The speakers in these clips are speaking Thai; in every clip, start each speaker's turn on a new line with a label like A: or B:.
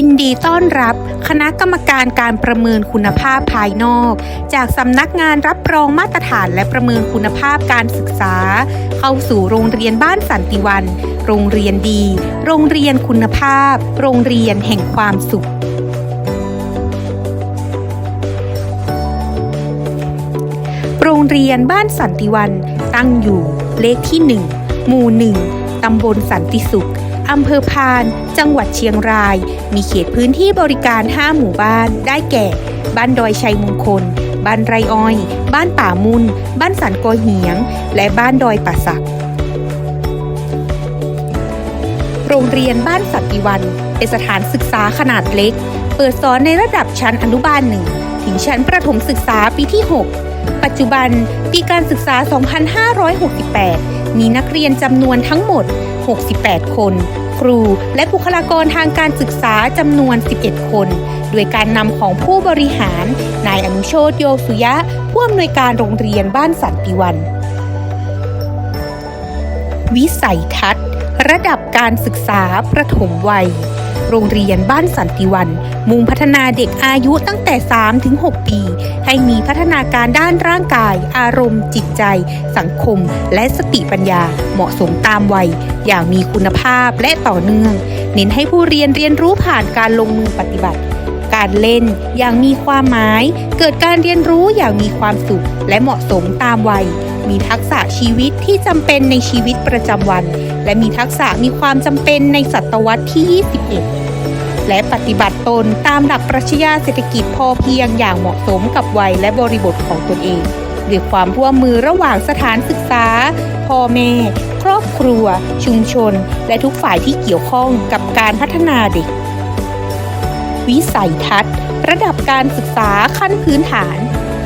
A: ยินดีต้อนรับคณะกรรมการการประเมินคุณภาพภายนอก จากสำนักงานรับรองมาตรฐานและประเมินคุณภาพการศึกษา เข้าสู่โรงเรียนบ้านสันติวัน โรงเรียนดี โรงเรียนคุณภาพ โรงเรียนแห่งความสุขโรงเรียนบ้านสันติวันตั้งอยู่เลขที่ 1 หมู่ 1 ตำบลสันติสุข อำเภอพาน จังหวัดเชียงราย มีเขตพื้นที่บริการ 5 หมู่บ้าน ได้แก่ บ้านดอยชัยมงคล บ้านไรอ้อย บ้านป่ามุน บ้านสันกอเหียง และบ้านดอยป่าสัก โรงเรียนบ้านสันติวันเป็นสถานศึกษาขนาดเล็ก เปิดสอนในระดับชั้นอนุบาลหนึ่งถึงชั้นประถมศึกษาปีที่ 6 ปัจจุบันปีการศึกษา 2568 มีนักเรียนจำนวนทั้งหมด 68 คน ครูและบุคลากรทางการศึกษาจำนวน 11 คน โดยการนำของผู้บริหาร นายอนุโชตโยสุยะ ผู้อำนวยการโรงเรียนบ้านสันติวัน วิสัยทัศน์ ระดับการศึกษาประถมวัย โรงเรียนบ้านสันติวัน มุ่งพัฒนาเด็กอายุตั้งแต่ 3 ถึง 6 ปี ให้มีพัฒนาการด้านร่างกาย อารมณ์ จิตใจ สังคม และสติปัญญา เหมาะสมตามวัย อย่างมีคุณภาพและต่อเนื่อง เน้นให้ผู้เรียนเรียนรู้ผ่านการลงมือปฏิบัติการเล่นอย่างมีความหมาย เกิดการเรียนรู้อย่างมีความสุข และเหมาะสมตามวัย มีทักษะชีวิตที่จำเป็นในชีวิตประจำวัน และมีทักษะมีความจำเป็นในศตวรรษที่ 21 และปฏิบัติตนตามหลักปรัชญาเศรษฐกิจพอเพียงอย่างเหมาะสมกับวัยและบริบทของตนเองด้วยความร่วมมือระหว่างสถานศึกษา พ่อแม่ ครอบครัว ชุมชน และทุกฝ่ายที่เกี่ยวข้องกับการพัฒนาเด็ก วิสัยทัศน์ ระดับการศึกษาขั้นพื้นฐาน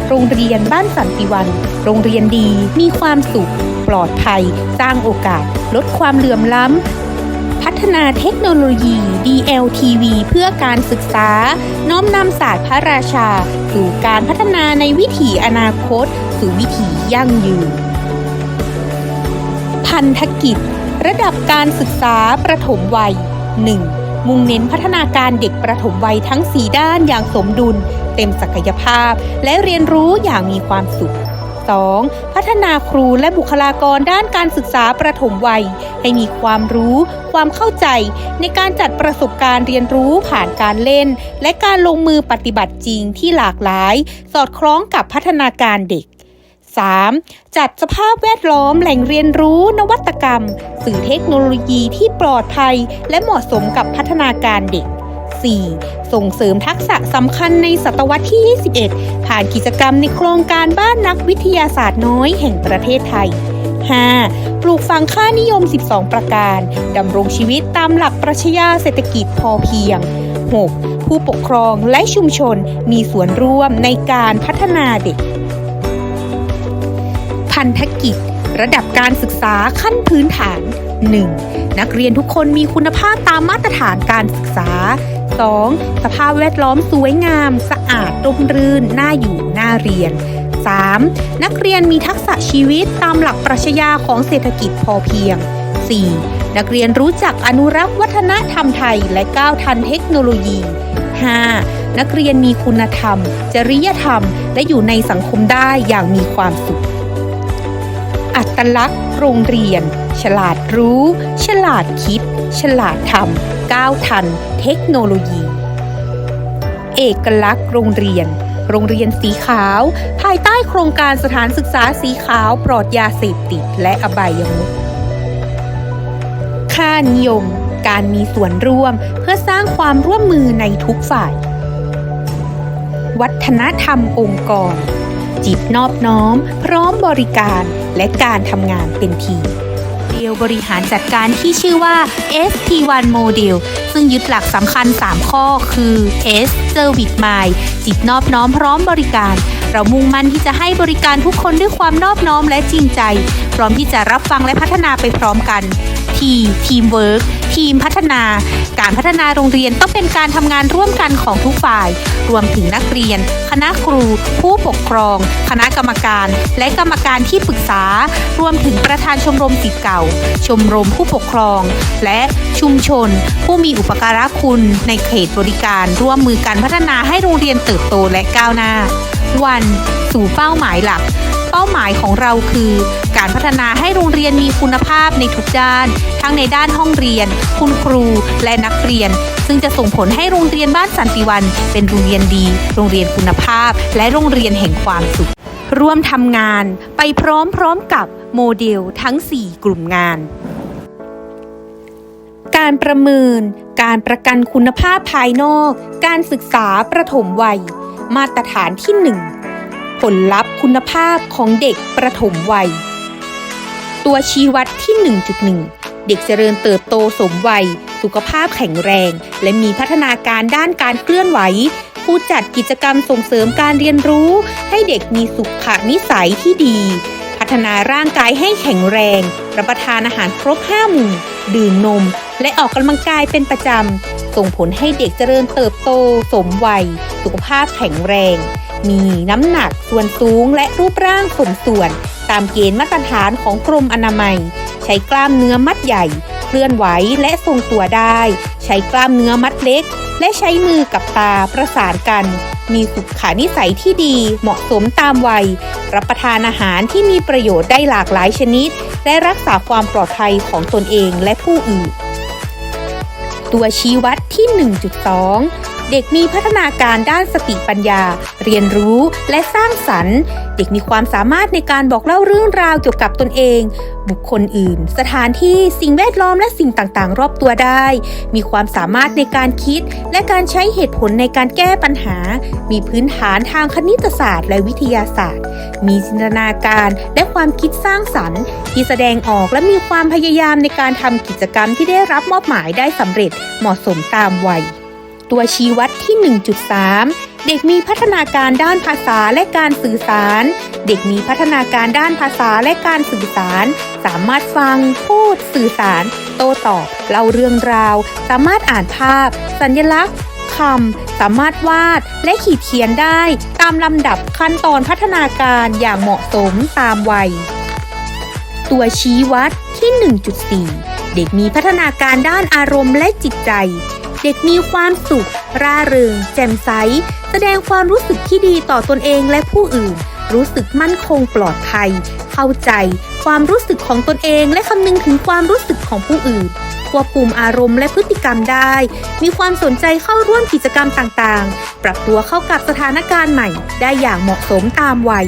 A: โรงเรียนบ้านสันติวัน โรงเรียนดีมีความสุข ลอดภัย สร้างโอกาส ลดความเหลื่อมล้ำ พัฒนาเทคโนโลยี DLTV เพื่อการศึกษา น้อมนำศาสตร์พระราชา สู่การพัฒนาในวิถีอนาคต สู่วิถียั่งยืน พันธกิจ ระดับการศึกษาประถมวัย 1. มุ่งเน้นพัฒนาการเด็กประถมวัยทั้ง 4 ด้านอย่างสมดุล เต็มศักยภาพ และเรียนรู้อย่างมีความสุข 2. พัฒนาครูและบุคลากรด้านการศึกษาประถมวัย ให้มีความรู้ ความเข้าใจ ในการจัดประสบการณ์เรียนรู้ผ่านการเล่น และการลงมือปฏิบัติจริงที่หลากหลาย สอดคล้องกับพัฒนาการเด็ก 3. จัดสภาพแวดล้อมแหล่งเรียนรู้นวัตกรรม สื่อเทคโนโลยีที่ปลอดภัย และเหมาะสมกับพัฒนาการเด็ก 4. ส่งเสริมทักษะสำคัญในศตวรรษที่ 21 ผ่านกิจกรรมในโครงการบ้านนักวิทยาศาสตร์น้อยแห่งประเทศไทย 5. ปลูกฝังค่านิยม 12 ประการ ดำรงชีวิตตามหลักปรัชญาเศรษฐกิจพอเพียง 6. ผู้ปกครองและชุมชนมีส่วนร่วมในการพัฒนาเด็ก พันธกิจ ระดับการศึกษาขั้นพื้นฐาน 1. นักเรียนทุกคนมีคุณภาพตามมาตรฐานการศึกษา 2. สภาพแวดล้อมสวยงาม สะอาดร่มรื่น น่าอยู่ น่าเรียน 3. นักเรียนมีทักษะชีวิตตามหลักปรัชญาของเศรษฐกิจพอเพียง 4. นักเรียนรู้จักอนุรักษ์วัฒนธรรมไทยและก้าวทันเทคโนโลยี 5. นักเรียนมีคุณธรรม จริยธรรม และอยู่ในสังคมได้อย่างมีความสุข อัตลักษณ์ โรงเรียน ฉลาดรู้ ฉลาดคิด ฉลาดทำก้าวทัน เทคโนโลยี เอกลักษณ์โรงเรียน โรงเรียนสีขาว ภายใต้โครงการสถานศึกษาสีขาวปลอดยาเสพติดและอบายมุขค่านิยม การมีส่วนร่วมเพื่อสร้างความร่วมมือในทุกฝ่าย วัฒนธรรมองค์กร จิตนอบน้อม พร้อมบริการและการทำงานเป็นทีมเดียวบริหารจัดการที่ชื่อว่า ST1 Model ซึ่งยึดหลักสำคัญ 3 ข้อคือ S Service Mind จิตนอบน้อมพร้อมบริการ เรามุ่งมั่นที่จะให้บริการทุกคนด้วยความนอบน้อมและจริงใจ พร้อมที่จะรับฟังและพัฒนาไปพร้อมกัน T Teamwork ทีมพัฒนา การพัฒนาโรงเรียนต้องเป็นการทำงานร่วมกันของทุกฝ่าย รวมถึงนักเรียน คณะครู ผู้ปกครอง คณะกรรมการ และกรรมการที่ปรึกษา รวมถึงประธานชมรมศิษย์เก่า ชมรมผู้ปกครอง และชุมชน ผู้มีอุปการะคุณในเขตบริการ ร่วมมือกันพัฒนาให้โรงเรียนเติบโตและก้าวหน้า วัน สู่เป้าหมายหลัก เป้าหมายของเราคือ การพัฒนาให้โรงเรียนมีคุณภาพในทุกด้าน ทั้งในด้านห้องเรียน คุณครู และนักเรียน ซึ่งจะส่งผลให้โรงเรียนบ้านสันติวัน เป็นโรงเรียนดี โรงเรียนคุณภาพ และโรงเรียนแห่งความสุข ร่วมทำงานไปพร้อมๆกับโมเดลทั้ง 4 กลุ่มงาน การประเมิน การประกันคุณภาพภายนอก การศึกษาประถมวัย มาตรฐานที่ 1 ผลลัพธ์คุณภาพของเด็กประถมวัย ตัวชี้วัดที่ 1.1 เด็กเจริญเติบโตสมวัย สุขภาพแข็งแรง และมีพัฒนาการด้านการเคลื่อนไหว ผู้จัดกิจกรรมส่งเสริมการเรียนรู้ ให้เด็กมีสุขนิสัยที่ดี พัฒนาร่างกายให้แข็งแรง รับประทานอาหารครบห้าหมู่ ดื่มนม และออกกำลังกายเป็นประจำส่งผลให้เด็กเจริญเติบโต สมวัย สุขภาพแข็งแรง มีน้ำหนักส่วนสูงและรูปร่างสมส่วน ตามเกณฑ์มาตรฐานของกรมอนามัย ใช้กล้ามเนื้อมัดใหญ่ เคลื่อนไหวและทรงตัวได้ ใช้กล้ามเนื้อมัดเล็ก และใช้มือกับตาประสานกัน มีสุขานิสัยที่ดีเหมาะสมตามวัย รับประทานอาหารที่มีประโยชน์ได้หลากหลายชนิด และรักษาความปลอดภัยของตนเองและผู้อื่น ตัวชี้วัดที่ 1.2 เด็กมีพัฒนาการด้านสติปัญญา เรียนรู้และสร้างสรรค์ เด็กมีความสามารถในการบอกเล่าเรื่องราวเกี่ยวกับตนเอง บุคคลอื่น สถานที่สิ่งแวดล้อมและสิ่งต่างๆ รอบตัวได้ มีความสามารถในการคิด และการใช้เหตุผลในการแก้ปัญหา มีพื้นฐานทางคณิตศาสตร์ และวิทยาศาสตร์ มีจินตนาการและความคิดสร้างสรรค์ ที่แสดงออกและมีความพยายามในการทำกิจกรรมที่ได้รับมอบหมายได้สำเร็จเหมาะสมตามวัย ตัวชี้วัดที่ 1.3 เด็กมีพัฒนาการด้านภาษาและการสื่อสาร เด็กมีพัฒนาการด้านภาษาและการสื่อสาร สามารถฟัง พูด สื่อสาร โต้ตอบเล่าเรื่องราว สามารถอ่านภาพ สัญลักษณ์คำสามารถวาดและขีดเขียนได้ ตามลำดับขั้นตอนพัฒนาการอย่างเหมาะสมตามวัย ตัวชี้วัดที่ 1.4 เด็กมีพัฒนาการด้านอารมณ์และจิตใจ เด็กมีความสุข ร่าเริง แจ่มใส แสดงความรู้สึกที่ดีต่อตนเองและผู้อื่น รู้สึกมั่นคงปลอดภัย เข้าใจ ความรู้สึกของตนเองและคำนึงถึงความรู้สึกของผู้อื่น ควบคุมอารมณ์และพฤติกรรมได้ มีความสนใจเข้าร่วมกิจกรรมต่างๆ ปรับตัวเข้ากับสถานการณ์ใหม่ ได้อย่างเหมาะสมตามวัย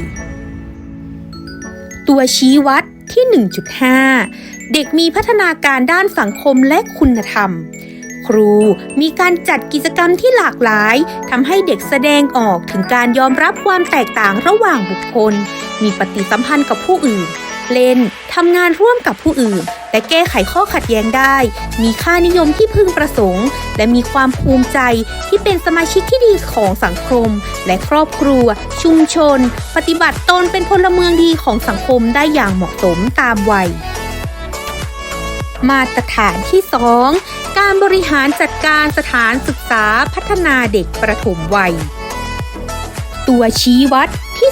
A: ตัวชี้วัดที่ 1.5 เด็กมีพัฒนาการด้านสังคมและคุณธรรม ครู มีการจัดกิจกรรมที่หลากหลายทำให้เด็กแสดงออกถึงการยอมรับความแตกต่างระหว่างบุคคล มีปฏิสัมพันธ์กับผู้อื่น เล่นทำงานร่วมกับผู้อื่น และแก้ไขข้อขัดแย้งได้ มีค่านิยมที่พึงประสงค์ และมีความภูมิใจที่เป็นสมาชิกที่ดีของสังคม และครอบครัว ชุมชน ปฏิบัติตนเป็นพลเมืองดีของสังคมได้อย่างเหมาะสมตามวัย มาตรฐานที่ 2 การบริหารจัดการสถานศึกษาพัฒนาเด็กประถมวัย ตัวชี้วัดที่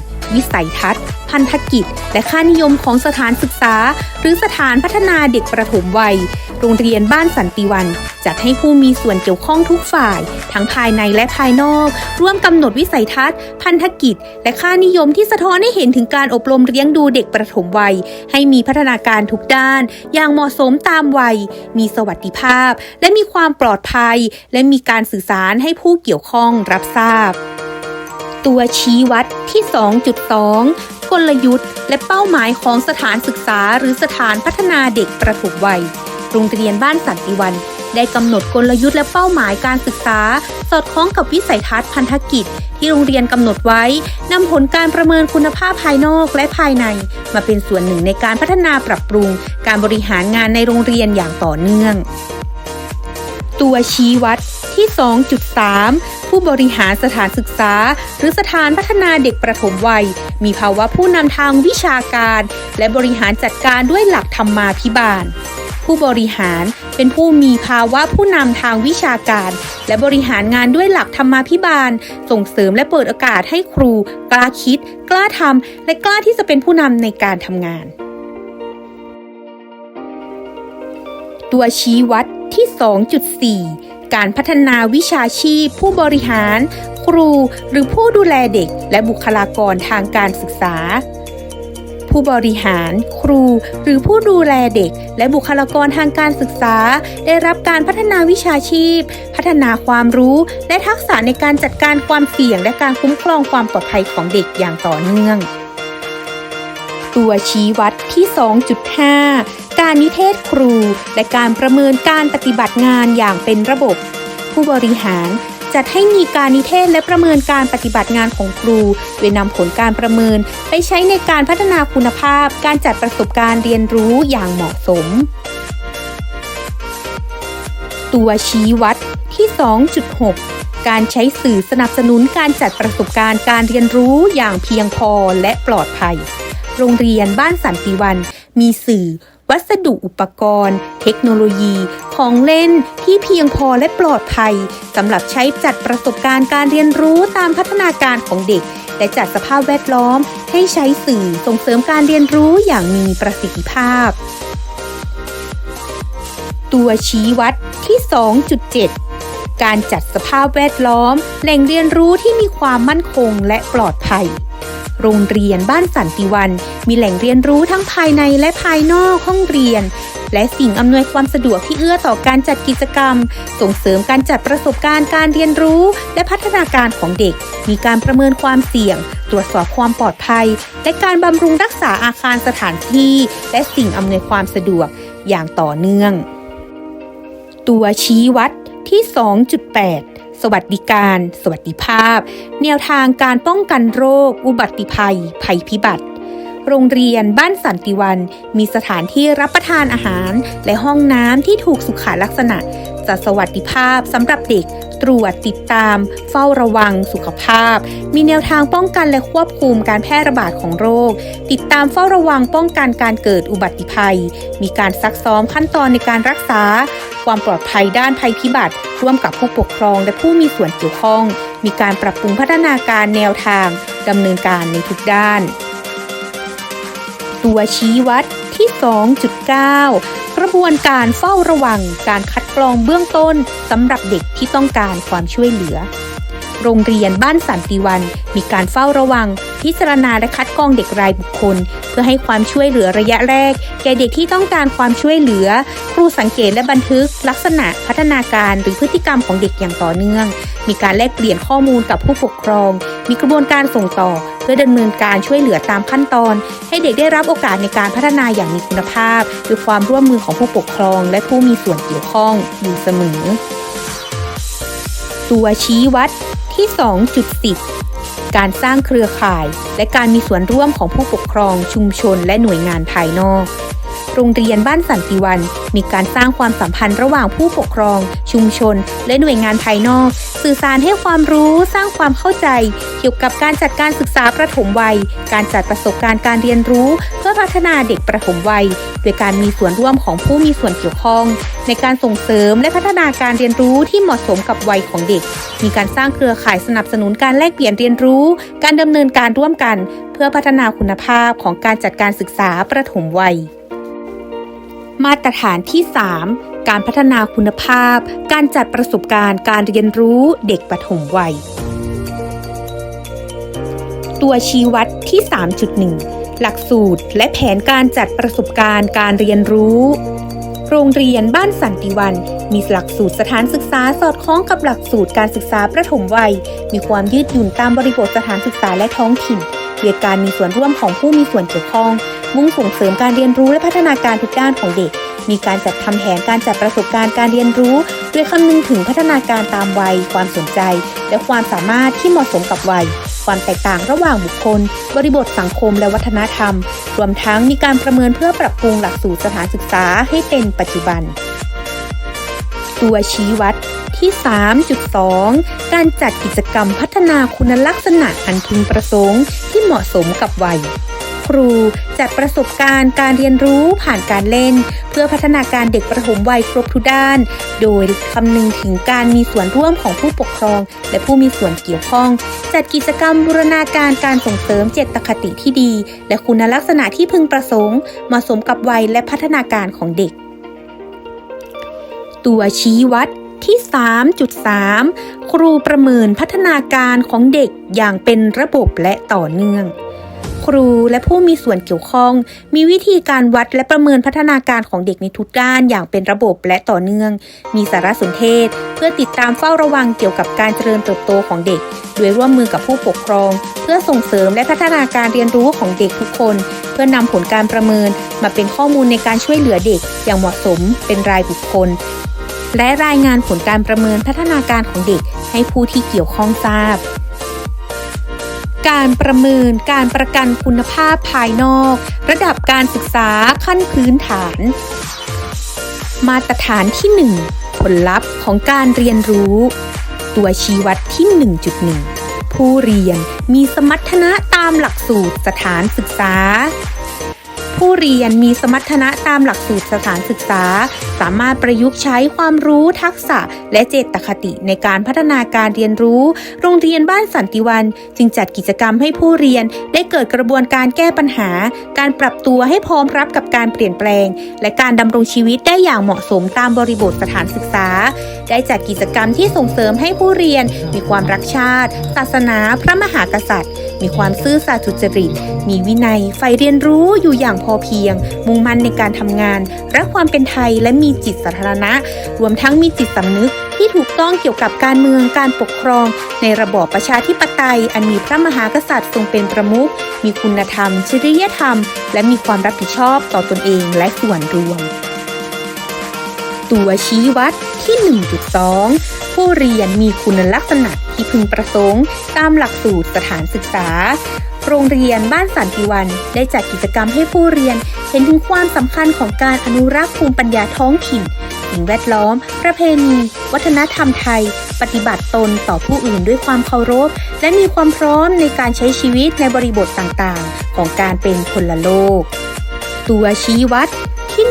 A: 2.1 วิสัยทัศน์ พันธกิจ และค่านิยมของสถานศึกษา หรือสถานพัฒนาเด็กประถมวัย โรงเรียนบ้านสันติวันจัดให้ผู้มีส่วนเกี่ยวข้องทุกฝ่าย ทั้งภายในและภายนอก ร่วมกำหนดวิสัยทัศน์ พันธกิจ และค่านิยมที่สะท้อนให้เห็นถึงการอบรมเลี้ยงดูเด็กประถมวัย ให้มีพัฒนาการทุกด้าน อย่างเหมาะสมตามวัย มีสวัสดิภาพ และมีความปลอดภัย และมีการสื่อสารให้ผู้เกี่ยวข้องรับทราบ ตัวชี้วัดที่ 2.2 กลยุทธ์ และเป้าหมายของสถานศึกษาหรือสถานพัฒนาเด็กประถมวัย โรงเรียนบ้านสันติวัน ได้กำหนดกลยุทธ์และเป้าหมายการศึกษา สอดคล้องกับวิสัยทัศน์พันธกิจ ที่โรงเรียนกำหนดไว้นำผลการประเมินคุณภาพภายนอกและภายใน มาเป็นส่วนหนึ่งในการพัฒนาปรับปรุง การบริหารงานในโรงเรียนอย่างต่อเนื่อง ตัวชี้วัดที่ 2.3 ผู้บริหารสถานศึกษา หรือสถานพัฒนาเด็กประถมวัย มีภาวะผู้นำทางวิชาการ และบริหารจัดการด้วยหลักธรรมาภิบาล ผู้บริหารเป็นผู้มีภาวะผู้นำทางวิชาการ และบริหารงานด้วยหลักธรรมาภิบาล ส่งเสริมและเปิดโอกาสให้ครู กล้าคิด กล้าทำและกล้าที่จะเป็นผู้นำในการทำงาน ตัวชี้วัดที่ 2.4 การพัฒนาวิชาชีพ ผู้บริหาร ครู หรือผู้ดูแลเด็ก และบุคลากรทางการศึกษา ผู้บริหาร ครู หรือผู้ดูแลเด็ก และบุคลากรทางการศึกษา ได้รับการพัฒนาวิชาชีพ พัฒนาความรู้ และทักษะในการจัดการความเสี่ยง และการคุ้มครองความปลอดภัยของเด็กอย่างต่อเนื่อง ตัวชี้วัดที่ 2.5 การนิเทศครู และการประเมินการปฏิบัติงานอย่างเป็นระบบ ผู้บริหารจัดให้มีการนิเทศและประเมินการปฏิบัติงานของครู โดยนำผลการประเมินไปใช้ในการพัฒนาคุณภาพ การจัดประสบการณ์เรียนรู้อย่างเหมาะสม ตัวชี้วัดที่ 2.6 การใช้สื่อสนับสนุนการจัดประสบการณ์การเรียนรู้อย่างเพียงพอและปลอดภัย โรงเรียนบ้านสันติวัน มีสื่อ วัสดุอุปกรณ์ เทคโนโลยี ของเล่นที่เพียงพอและปลอดภัยสำหรับใช้จัดประสบการณ์การเรียนรู้ตามพัฒนาการของเด็ก และจัดสภาพแวดล้อม ให้ใช้สื่อส่งเสริมการเรียนรู้อย่างมีประสิทธิภาพ ตัวชี้วัดที่ 2.7การจัดสภาพแวดล้อม แหล่งเรียนรู้ที่มีความมั่นคงและปลอดภัย โรงเรียนบ้านสันติวัน มีแหล่งเรียนรู้ทั้งภายในและภายนอกห้องเรียน และสิ่งอำนวยความสะดวกที่เอื้อต่อการจัดกิจกรรม ส่งเสริมการจัดประสบการณ์การเรียนรู้ และพัฒนาการของเด็ก มีการประเมินความเสี่ยง ตรวจสอบความปลอดภัย และการบำรุงรักษาอาคารสถานที่ และสิ่งอำนวยความสะดวกอย่างต่อเนื่อง ตัวชี้วัดที่ 2.8 สวัสดิการ สวัสดิภาพ แนวทางการป้องกันโรค อุบัติภัย ภัยพิบัติ โรงเรียนบ้านสันติวัน มีสถานที่รับประทานอาหาร และห้องน้ำที่ถูกสุขาลักษณะจัดสวัสดิภาพสำหรับเด็ก ตรวจติดตาม เฝ้าระวังสุขภาพ มีแนวทางป้องกันและควบคุมการแพร่ระบาดของโรค ติดตามเฝ้าระวังป้องกันการเกิดอุบัติภัย มีการซักซ้อมขั้นตอนในการรักษา ความปลอดภัยด้านภัยพิบัติ ร่วมกับผู้ปกครองและผู้มีส่วนเกี่ยวข้อง มีการปรับปรุงพัฒนาการแนวทางดำเนินการในทุกด้าน ตัวชี้วัด ที่ 2.9 กระบวนการเฝ้าระวังการคัดกรองเบื้องต้นสำหรับเด็กที่ต้องการความช่วยเหลือ โรงเรียนบ้านสันติวัน มีการเฝ้าระวัง พิจารณาและคัดกรองเด็กรายบุคคล เพื่อให้ความช่วยเหลือระยะแรก แก่เด็กที่ต้องการความช่วยเหลือ ครูสังเกตและบันทึก ลักษณะพัฒนาการหรือพฤติกรรมของเด็กอย่างต่อเนื่อง มีการแลกเปลี่ยนข้อมูลกับผู้ปกครอง มีกระบวนการส่งต่อ เพื่อดำเนินการช่วยเหลือตามขั้นตอน ให้เด็กได้รับโอกาสในการพัฒนาอย่างมีคุณภาพด้วยความร่วมมือของผู้ปกครอง และผู้มีส่วนเกี่ยวข้องอยู่เสมอตัวชี้วัด ที่ 2.10 การสร้างเครือข่าย และการมีส่วนร่วมของผู้ปกครองชุมชนและหน่วยงานภายนอก โรงเรียนบ้านสันติวัน มีการสร้างความสัมพันธ์ระหว่างผู้ปกครอง ชุมชน และหน่วยงานภายนอก สื่อสารให้ความรู้สร้างความเข้าใจ เกี่ยวกับการจัดการศึกษาประถมวัย การจัดประสบการณ์การเรียนรู้ เพื่อพัฒนาเด็กประถมวัย โดยการมีส่วนร่วมของผู้มีส่วนเกี่ยวข้อง ในการส่งเสริมและพัฒนาการเรียนรู้ที่เหมาะสมกับวัยของเด็ก มีการสร้างเครือข่ายสนับสนุนการแลกเปลี่ยนเรียนรู้ การดำเนินการร่วมกัน เพื่อพัฒนาคุณภาพของการจัดการศึกษาประถมวัย มาตรฐานที่ 3 การพัฒนาคุณภาพ การจัดประสบการณ์การเรียนรู้เด็กปฐมวัย ตัวชี้วัดที่ 3.1 หลักสูตรและแผนการจัดประสบการณ์การเรียนรู้ โรงเรียนบ้านสันติวัน มีหลักสูตรสถานศึกษาสอดคล้องกับหลักสูตรการศึกษาประถมวัย มีความยืดหยุ่นตามบริบทสถานศึกษาและท้องถิ่นโดยการมีส่วนร่วมของผู้มีส่วนเกี่ยวข้อง มุ่งส่งเสริมการเรียนรู้และพัฒนาการทุกด้านของเด็ก มีการจัดทำแผนการจัดประสบการณ์การเรียนรู้โดยคำนึงถึงพัฒนาการตามวัย ความสนใจ และความสามารถที่เหมาะสมกับวัย ความแตกต่างระหว่างบุคคล บริบทสังคมและวัฒนธรรม รวมทั้งมีการประเมินเพื่อปรับปรุงหลักสูตรสถานศึกษาให้เป็นปัจจุบัน ตัวชี้วัดที่ 3.2 การจัดกิจกรรมพัฒนาคุณลักษณะอันพึงประสงค์ที่เหมาะสมกับวัย ครู จัดประสบการณ์การเรียนรู้ผ่านการเล่น เพื่อพัฒนาการเด็กประถมวัยครบทุกด้าน โดยคำนึงถึงการมีส่วนร่วมของผู้ปกครอง และผู้มีส่วนเกี่ยวข้อง จัดกิจกรรมบูรณาการการส่งเสริมเจตคติที่ดี และคุณลักษณะที่พึงประสงค์เหมาะสมกับวัยและพัฒนาการของเด็ก ตัวชี้วัดที่ 3.3 ครูประเมินพัฒนาการของเด็กอย่างเป็นระบบและต่อเนื่อง ครูและผู้มีส่วนเกี่ยวข้อง มีวิธีการวัดและประเมินพัฒนาการของเด็กในทุกด้านอย่างเป็นระบบและต่อเนื่อง มีสารสนเทศ เพื่อติดตามเฝ้าระวังเกี่ยวกับการเจริญเติบโตของเด็ก โดยร่วมมือกับผู้ปกครอง เพื่อส่งเสริมและพัฒนาการเรียนรู้ของเด็กทุกคน เพื่อนำผลการประเมินมาเป็นข้อมูลในการช่วยเหลือเด็ก อย่างเหมาะสมเป็นรายบุคคล และรายงานผลการประเมินพัฒนาการของเด็กให้ผู้ที่เกี่ยวข้องทราบ การประเมินการประกันคุณภาพภายนอก ระดับการศึกษาขั้นพื้นฐาน มาตรฐานที่ 1 ผลลัพธ์ของการเรียนรู้ ตัวชี้วัดที่ 1.1 ผู้เรียนมีสมรรถนะตามหลักสูตรสถานศึกษา ผู้เรียนมีสมรรถนะตามหลักสูตรสถานศึกษา สามารถประยุกต์ใช้ความรู้ทักษะ และเจตคติในการพัฒนาการเรียนรู้ โรงเรียนบ้านสันติวัน จึงจัดกิจกรรมให้ผู้เรียนได้เกิดกระบวนการแก้ปัญหา การปรับตัวให้พร้อมรับกับการเปลี่ยนแปลง และการดำรงชีวิตได้อย่างเหมาะสมตามบริบทสถานศึกษา ได้จัดกิจกรรมที่ส่งเสริมให้ผู้เรียน มีความรักชาติ ศาสนา พระมหากษัตริย์ มีความซื่อสัตย์สุจริต มีวินัยใฝ่เรียนรู้อยู่อย่างพอเพียง มุ่งมั่นในการทำงาน รักความเป็นไทยและมีจิตสาธารณะ รวมทั้งมีจิตสำนึกที่ถูกต้องเกี่ยวกับการเมืองการปกครอง ในระบอบประชาธิปไตย อันมีพระมหากษัตริย์ทรงเป็นประมุข มีคุณธรรม จริยธรรม และมีความรับผิดชอบต่อตนเองและส่วนรวม ตัวชี้วัดที่ 1.2 ผู้เรียนมีคุณลักษณะที่พึงประสงค์ ตามหลักสูตรสถานศึกษา โรงเรียนบ้านสันติวัน ได้จัดกิจกรรมให้ผู้เรียน เห็นถึงความสำคัญของการอนุรักษ์ภูมิปัญญาท้องถิ่นสิ่งแวดล้อม ประเพณี วัฒนธรรมไทย ปฏิบัติตนต่อผู้อื่นด้วยความเคารพ และมีความพร้อมในการใช้ชีวิตในบริบทต่างๆ ของการเป็นคนละโลก ตัวชี้วัดที่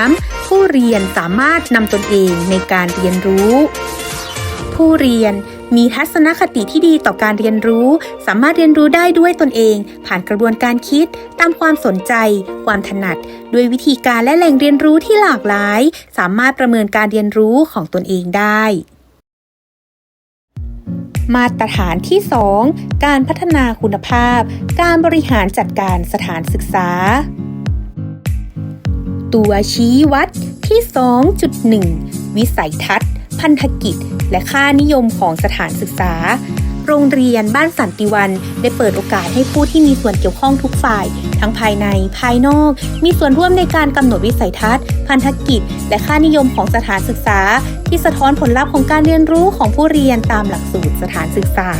A: 1.3 ผู้เรียนสามารถนำตนเองในการเรียนรู้ ผู้เรียน มีทัศนคติที่ดีต่อการเรียนรู้ สามารถเรียนรู้ได้ด้วยตนเอง ผ่านกระบวนการคิด ตามความสนใจ ความถนัด ด้วยวิธีการและแหล่งเรียนรู้ที่หลากหลาย สามารถประเมินการเรียนรู้ของตนเองได้ มาตรฐานที่ 2 การพัฒนาคุณภาพ การบริหารจัดการสถานศึกษา ตัวชี้วัดที่ 2.1 วิสัยทัศน์ พันธกิจ และค่านิยมของสถานศึกษา โรงเรียนบ้านสันติวันได้เปิดโอกาสให้ผู้ที่มีส่วนเกี่ยวข้องทุกฝ่าย ทั้งภายในภายนอก มีส่วนร่วมในการกำหนดวิสัยทัศน์ พันธกิจ และค่านิยมของสถานศึกษา ที่สะท้อนผลลัพธ์ของการเรียนรู้ของผู้เรียนตามหลักสูตรสถานศึกษา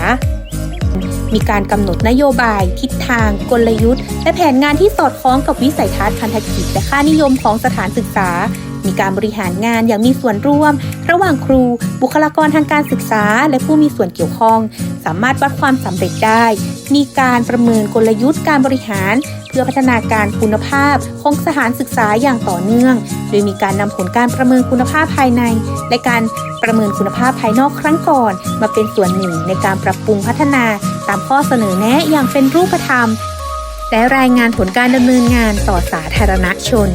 A: มีการกำหนดนโยบาย ทิศทาง กลยุทธ์ และแผนงานที่สอดคล้องกับวิสัยทัศน์พันธกิจและค่านิยมของสถานศึกษา มีการบริหารงานอย่างมีส่วนร่วม ระหว่างครู บุคลากรทางการศึกษา และผู้มีส่วนเกี่ยวข้อง สามารถวัดความสำเร็จได้ มีการประเมินกลยุทธ์การบริหาร เพื่อพัฒนาการคุณภาพของสถานศึกษาอย่างต่อเนื่อง โดยมีการนำผลการประเมินคุณภาพภายใน และการประเมินคุณภาพภายนอกครั้งก่อน มาเป็นส่วนหนึ่งในการปรับปรุงพัฒนา ตามข้อเสนอแนะอย่างเป็นรูปธรรมและรายงานผลการดำเนินงานต่อสาธารณชน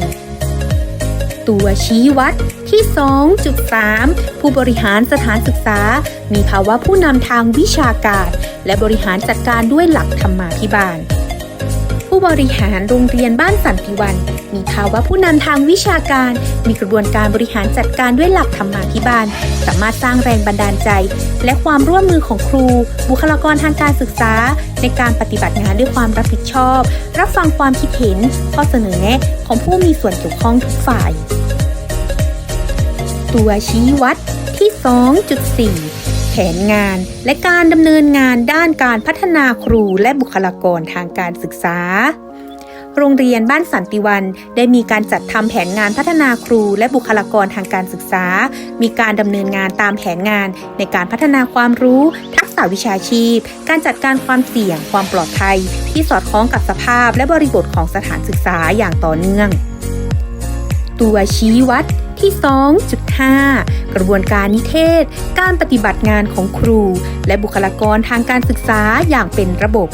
A: ตัวชี้วัดที่ 2.3 ผู้บริหารสถานศึกษา มีภาวะผู้นำทางวิชาการ และบริหารจัดการด้วยหลักธรรมาภิบาล ผู้บริหารโรงเรียนบ้านสันติวัน มีภาวะผู้นำทางวิชาการ มีกระบวนการบริหารจัดการด้วยหลักธรรมาภิบาล สามารถสร้างแรงบันดาลใจ และความร่วมมือของครู บุคลากรทางการศึกษา ในการปฏิบัติงานด้วยความรับผิดชอบ รับฟังความคิดเห็น ข้อเสนอแนะของผู้มีส่วนเกี่ยวข้องทุกฝ่าย ตัวชี้วัดที่ 2.4 แผนงานและการดำเนินงานด้านการพัฒนาครูและบุคลากรทางการศึกษา โรงเรียนบ้านสันติวันได้มีการจัดทำแผนงานพัฒนาครูและบุคลากรทางการศึกษา มีการดำเนินงานตามแผนงานในการพัฒนาความรู้ทักษะวิชาชีพ การจัดการความเสี่ยง ความปลอดภัย ที่สอดคล้องกับสภาพและบริบทของสถานศึกษาอย่างต่อเนื่อง ตัวชี้วัด ที่ 2.5 กระบวนการนิเทศ การปฏิบัติงานของครู และบุคลากรทางการศึกษาอย่างเป็นระบบ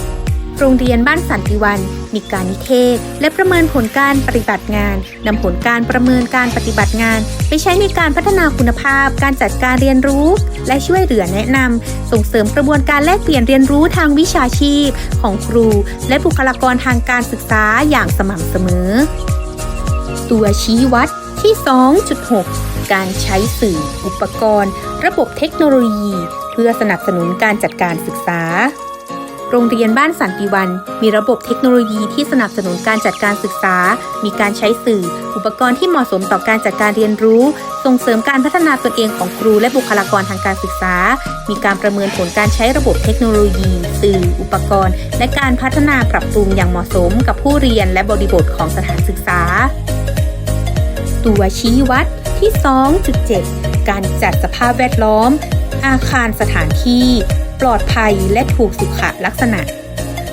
A: โรงเรียนบ้านสันติวัน มีการนิเทศ และประเมินผลการปฏิบัติงานนำผลการประเมินการปฏิบัติงาน ไปใช้ในการพัฒนาคุณภาพ การจัดการเรียนรู้ และช่วยเหลือแนะนำส่งเสริมกระบวนการแลกเปลี่ยนเรียนรู้ทางวิชาชีพ ของครู และบุคลากรทางการศึกษาอย่างสม่ำเสมอ ตัวชี้วัด ที่ 2.6 การใช้สื่อ อุปกรณ์ ระบบเทคโนโลยี เพื่อสนับสนุนการจัดการศึกษา โรงเรียนบ้านสันติวัน มีระบบเทคโนโลยีที่สนับสนุนการจัดการศึกษา มีการใช้สื่อ อุปกรณ์ที่เหมาะสมต่อการจัดการเรียนรู้ ส่งเสริมการพัฒนาตนเองของครูและบุคลากรทางการศึกษา มีการประเมินผลการใช้ระบบเทคโนโลยี สื่อ อุปกรณ์ และการพัฒนาปรับปรุงอย่างเหมาะสมกับผู้เรียนและบริบทของสถานศึกษา ตัวชี้วัดที่ 2.7 การจัดสภาพแวดล้อม อาคารสถานที่ ปลอดภัยและถูกสุขลักษณะ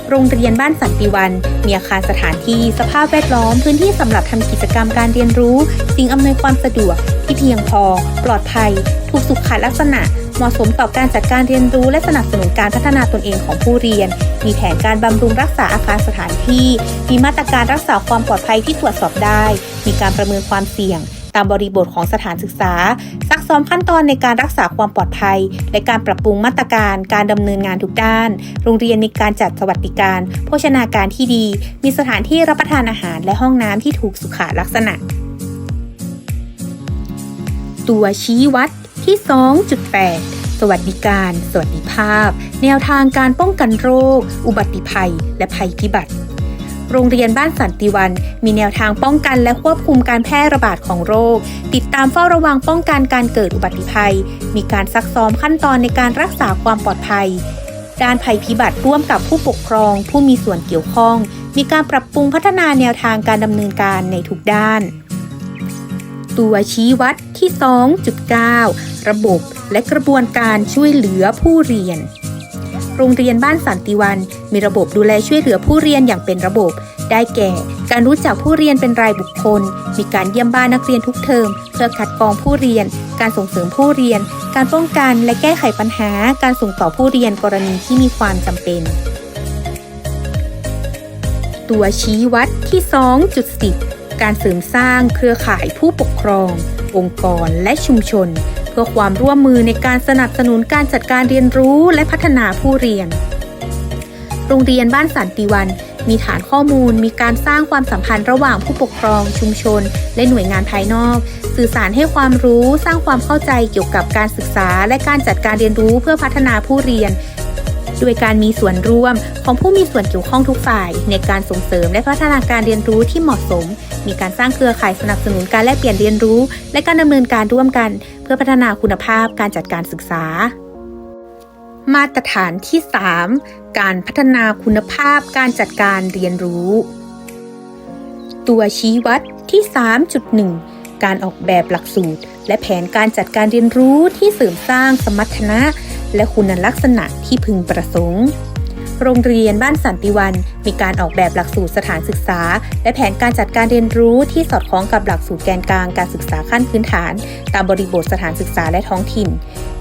A: โรงเรียนบ้านสันติวัน มีอาคารสถานที่สภาพแวดล้อมพื้นที่สำหรับทำกิจกรรมการเรียนรู้ สิ่งอำนวยความสะดวกที่เพียงพอ ปลอดภัย ถูกสุขลักษณะ เหมาะสมต่อการจัดการเรียนรู้และสนับสนุนการพัฒนาตนเองของผู้เรียน มีแผนการบำรุงรักษาอาคารสถานที่ มีมาตรการรักษาความปลอดภัยที่ตรวจสอบได้ มีการประเมินความเสี่ยง ตามบริบทของสถานศึกษา ซักซ้อมขั้นตอนในการรักษาความปลอดภัย และการปรับปรุงมาตรการการดำเนินงานทุกด้าน โรงเรียนมีการจัดสวัสดิการ โภชนาการที่ดี มีสถานที่รับประทานอาหารและห้องน้ำที่ถูกสุขลักษณะ ตัวชี้วัด ที่ 2.8 สวัสดิการ สวัสดิภาพ แนวทางการป้องกันโรค อุบัติภัย และภัยพิบัติ โรงเรียนบ้านสันติวัน มีแนวทางป้องกันและควบคุมการแพร่ระบาดของโรค ติดตามเฝ้าระวังป้องกันการเกิดอุบัติภัย มีการซักซ้อมขั้นตอนในการรักษาความปลอดภัย ด้านภัยพิบัติร่วมกับผู้ปกครอง ผู้มีส่วนเกี่ยวข้อง มีการปรับปรุงพัฒนาแนวทางการดำเนินการในทุกด้าน ตัวชี้วัดที่ 2.9 ระบบและกระบวนการช่วยเหลือผู้เรียน โรงเรียนบ้านสันติวัน มีระบบดูแลช่วยเหลือผู้เรียนอย่างเป็นระบบ ได้แก่ การรู้จักผู้เรียนเป็นรายบุคคล มีการเยี่ยมบ้านนักเรียนทุกเทอม เพื่อคัดกรองผู้เรียน การส่งเสริมผู้เรียน การป้องกันและแก้ไขปัญหา การส่งต่อผู้เรียนกรณีที่มีความจำเป็นตัวชี้วัดที่ 2.10 การเสริมสร้างเครือข่ายผู้ปกครอง องค์กรและชุมชน เพื่อความร่วมมือในการสนับสนุนการจัดการเรียนรู้และพัฒนาผู้เรียน โรงเรียนบ้านสันติวัน มีฐานข้อมูล มีการสร้างความสัมพันธ์ระหว่างผู้ปกครอง ชุมชน และหน่วยงานภายนอก สื่อสารให้ความรู้ สร้างความเข้าใจเกี่ยวกับการศึกษา และการจัดการเรียนรู้เพื่อพัฒนาผู้เรียน โดยการมีส่วนร่วมของผู้มีส่วนเกี่ยวข้องทุกฝ่าย ในการส่งเสริมและพัฒนาการเรียนรู้ที่เหมาะสม มีการสร้างเครือข่ายสนับสนุนการแลกเปลี่ยนเรียนรู้ และการดำเนินการร่วมกัน เพื่อพัฒนาคุณภาพการจัดการศึกษา มาตรฐานที่ 3 การพัฒนาคุณภาพการจัดการเรียนรู้ ตัวชี้วัดที่ 3.1การออกแบบหลักสูตร และแผนการจัดการเรียนรู้ที่เสริมสร้างสมรรถนะ และคุณลักษณะที่พึงประสงค์ โรงเรียนบ้านสันติวันมีการออกแบบหลักสูตรสถานศึกษา และแผนการจัดการเรียนรู้ที่สอดคล้องกับหลักสูตรแกนกลางการศึกษาขั้นพื้นฐาน ตามบริบทสถานศึกษาและท้องถิ่น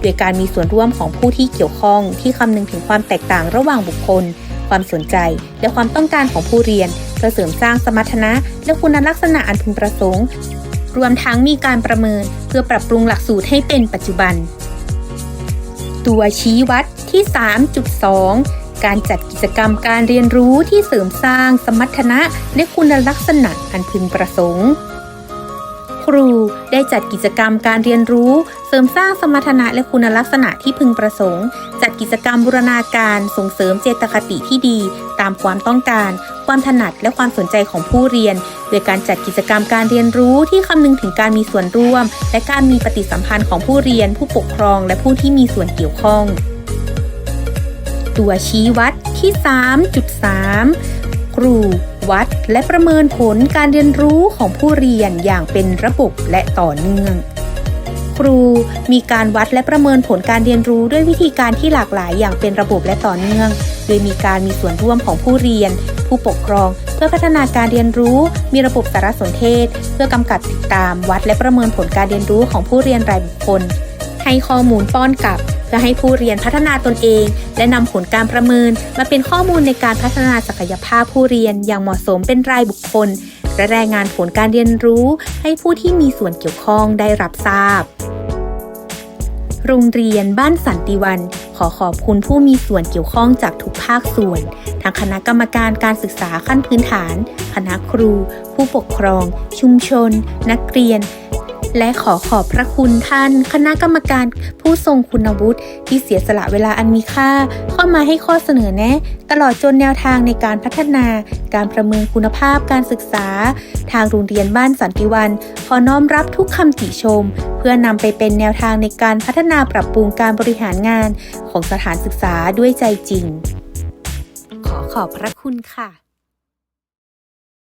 A: โดยการมีส่วนร่วมของผู้ที่เกี่ยวข้องที่คำนึงถึงความแตกต่างระหว่างบุคคล ความสนใจ และความต้องการของผู้เรียนเพื่อเสริมสร้างสมรรถนะ และคุณลักษณะอันพึงประสงค์รวมทั้งมีการประเมินเพื่อปรับปรุงหลักสูตรให้เป็นปัจจุบัน ตัวชี้วัดที่ 3.2 การจัดกิจกรรมการเรียนรู้ที่เสริมสร้างสมรรถนะและคุณลักษณะอันพึงประสงค์ ครูได้จัดกิจกรรมการเรียนรู้ เสริมสร้างสมรรถนะและคุณลักษณะที่พึงประสงค์ จัดกิจกรรมบูรณาการส่งเสริมเจตคติที่ดี ตามความต้องการ ความถนัดและความสนใจของผู้เรียน โดยการจัดกิจกรรมการเรียนรู้ที่คำนึงถึงการมีส่วนร่วม และการมีปฏิสัมพันธ์ของผู้เรียน ผู้ปกครอง และผู้ที่มีส่วนเกี่ยวข้อง ตัวชี้วัดที่ 3.3 ครู วัด และประเมินผลการเรียนรู้ของผู้เรียนอย่างเป็นระบบและต่อเนื่อง ครู มีการวัดและประเมินผลการเรียนรู้ด้วยวิธีการที่หลากหลายอย่างเป็นระบบและต่อเนื่อง โดยมีการมีส่วนร่วมของผู้เรียน ผู้ปกครอง เพื่อพัฒนาการเรียนรู้ มีระบบสารสนเทศ เพื่อกำกับติดตาม วัดและประเมินผลการเรียนรู้ของผู้เรียนรายบุคคล ให้ข้อมูลป้อนกลับเพื่อให้ผู้เรียนพัฒนาตนเอง และนำผลการประเมิน มาเป็นข้อมูลในการพัฒนาศักยภาพผู้เรียนอย่างเหมาะสมเป็นรายบุคคล และรายงานผลการเรียนรู้ ให้ผู้ที่มีส่วนเกี่ยวข้องได้รับทราบ โรงเรียนบ้านสันติวัน ขอขอบคุณผู้มีส่วนเกี่ยวข้องจากทุกภาคส่วน ทั้งคณะกรรมการการศึกษาขั้นพื้นฐาน คณะครู ผู้ปกครอง ชุมชน นักเรียน และขอขอบพระคุณท่าน คณะกรรมการผู้ทรงคุณวุฒิที่เสียสละเวลาอันมีค่า เข้ามาให้ข้อเสนอแนะ ตลอดจนแนวทางในการพัฒนาการประเมินคุณภาพการศึกษา ทางโรงเรียนบ้านสันติวัน ขอน้อมรับทุกคำติชม เพื่อนำไปเป็นแนวทางในการพัฒนาปรับปรุงการบริหารงาน ของสถานศึกษาด้วยใจจริง ขอขอบพระคุณค่ะ